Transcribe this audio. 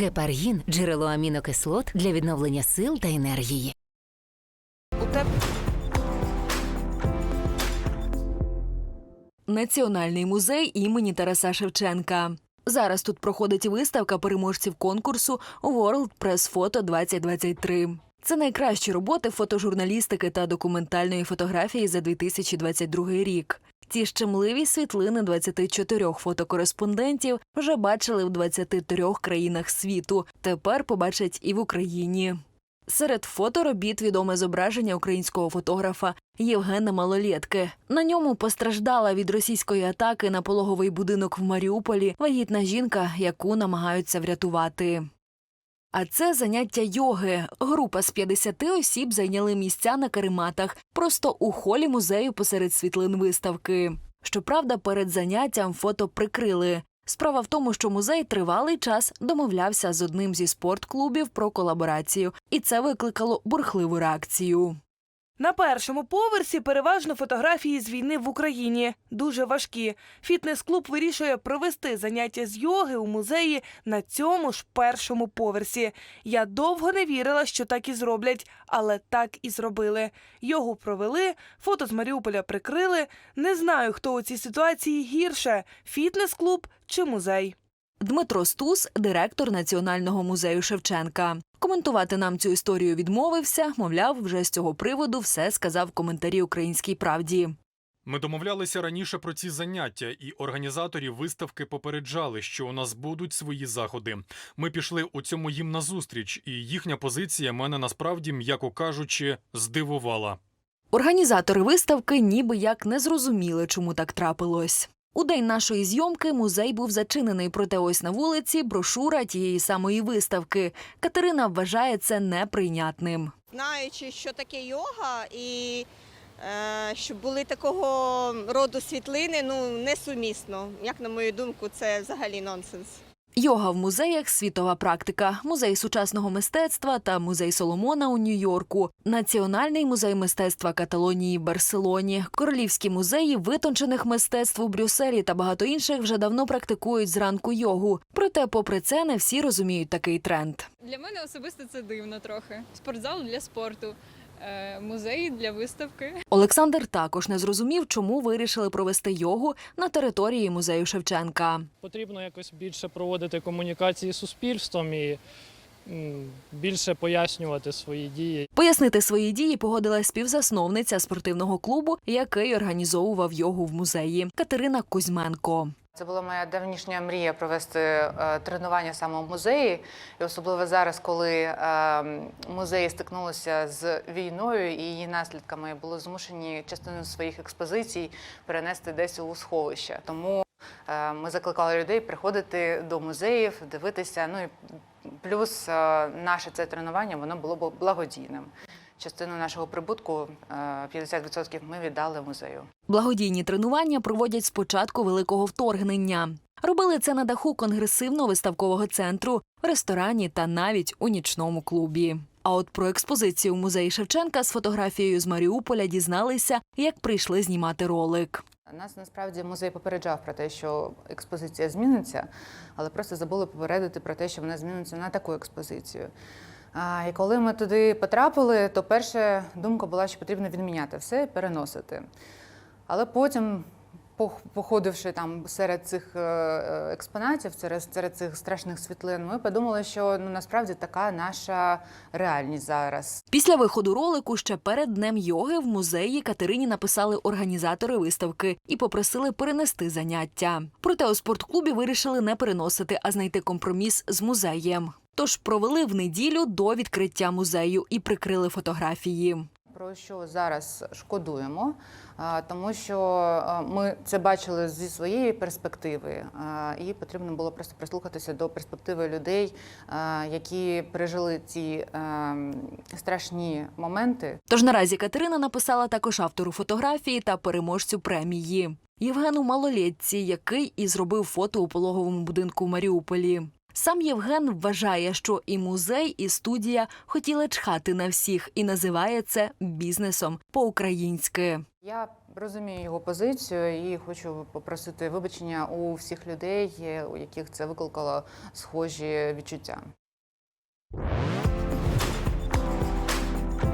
Гепаргін джерело амінокислот для відновлення сил та енергії. Національний музей імені Тараса Шевченка. Зараз тут проходить виставка переможців конкурсу World Press Photo 2023. Це найкращі роботи фотожурналістики та документальної фотографії за 2022 рік. Ці щемливі світлини 24 фотокореспондентів вже бачили в 23 країнах світу. Тепер побачать і в Україні. Серед фоторобіт відоме зображення українського фотографа Євгена Малолєтки. На ньому постраждала від російської атаки на пологовий будинок в Маріуполі вагітна жінка, яку намагаються врятувати. А це заняття йоги. Група з 50 осіб зайняли місця на карематах просто у холі музею посеред світлин виставки. Щоправда, перед заняттям фото прикрили. Справа в тому, що музей тривалий час домовлявся з одним зі спортклубів про колаборацію, і це викликало бурхливу реакцію. На першому поверсі переважно фотографії з війни в Україні. Дуже важкі. Фітнес-клуб вирішує провести заняття з йоги у музеї на цьому ж першому поверсі. Я довго не вірила, що так і зроблять, але так і зробили. Йогу провели, фото з Маріуполя прикрили. Не знаю, хто у цій ситуації гірше: фітнес-клуб чи музей. Дмитро Стус, директор Національного музею Шевченка. Коментувати нам цю історію відмовився. Мовляв, вже з цього приводу все сказав в коментарі Українській правді. Ми домовлялися раніше про ці заняття, і організаторів виставки попереджали, що у нас будуть свої заходи. Ми пішли у цьому їм назустріч, і їхня позиція мене насправді, м'яко кажучи, здивувала. Організатори виставки ніби як не зрозуміли, чому так трапилось. У день нашої зйомки музей був зачинений, проте ось на вулиці брошура тієї самої виставки. Катерина вважає це неприйнятним. знаючи, що таке йога, і е, щоб були такого роду світлини, ну несумісно. Як на мою думку, це взагалі нонсенс. Йога в музеях світова практика, музей сучасного мистецтва та музей Соломона у Нью-Йорку, Національний музей мистецтва Каталонії в Барселоні, королівські музеї витончених мистецтв у Брюсселі та багато інших вже давно практикують зранку йогу. Проте, попри це, не всі розуміють такий тренд. Для мене особисто це дивно трохи. Спортзал для спорту, е, музей для виставки. Олександр також не зрозумів, чому вирішили провести йогу на території музею Шевченка. Потрібно якось більше проводити комунікації з суспільством і більше пояснювати свої дії. Пояснити свої дії погодилась співзасновниця спортивного клубу, який організовував йогу в музеї Катерина Кузьменко. Це була моя давнішня мрія провести е, тренування саме в музеї, і особливо зараз, коли е, музеї стикнулися з війною і її наслідками, були змушені частину своїх експозицій перенести десь у сховище. Тому е, ми закликали людей приходити до музеїв, дивитися. Ну і плюс е, наше це тренування воно було благодійним. Частину нашого прибутку е, 50% ми віддали музею. Благодійні тренування проводять з початку великого вторгнення. Робили це на даху конгресивно-виставкового центру, в ресторані та навіть у нічному клубі. А от про експозицію в музеї Шевченка з фотографією з Маріуполя дізналися, як прийшли знімати ролик. Нас насправді музей попереджав про те, що експозиція зміниться, але просто забули попередити про те, що вона зміниться на таку експозицію. А, і коли ми туди потрапили, то перша думка була, що потрібно відміняти все, і переносити. Але потім, походивши там серед цих е, е, експонатів, серед, серед цих страшних світлин, ми подумали, що ну насправді така наша реальність зараз. Після виходу ролику ще перед днем йоги в музеї Катерині написали організатори виставки і попросили перенести заняття. Проте у спортклубі вирішили не переносити, а знайти компроміс з музеєм. Тож провели в неділю до відкриття музею і прикрили фотографії. Про що зараз шкодуємо, тому що ми це бачили зі своєї перспективи, і потрібно було просто прислухатися до перспективи людей, які пережили ці страшні моменти. Тож наразі Катерина написала також автору фотографії та переможцю премії Євгену Малолетці, який і зробив фото у пологовому будинку в Маріуполі. Сам Євген вважає, що і музей, і студія хотіли чхати на всіх і називає це бізнесом по-українськи. Я розумію його позицію і хочу попросити вибачення у всіх людей, у яких це викликало схожі відчуття.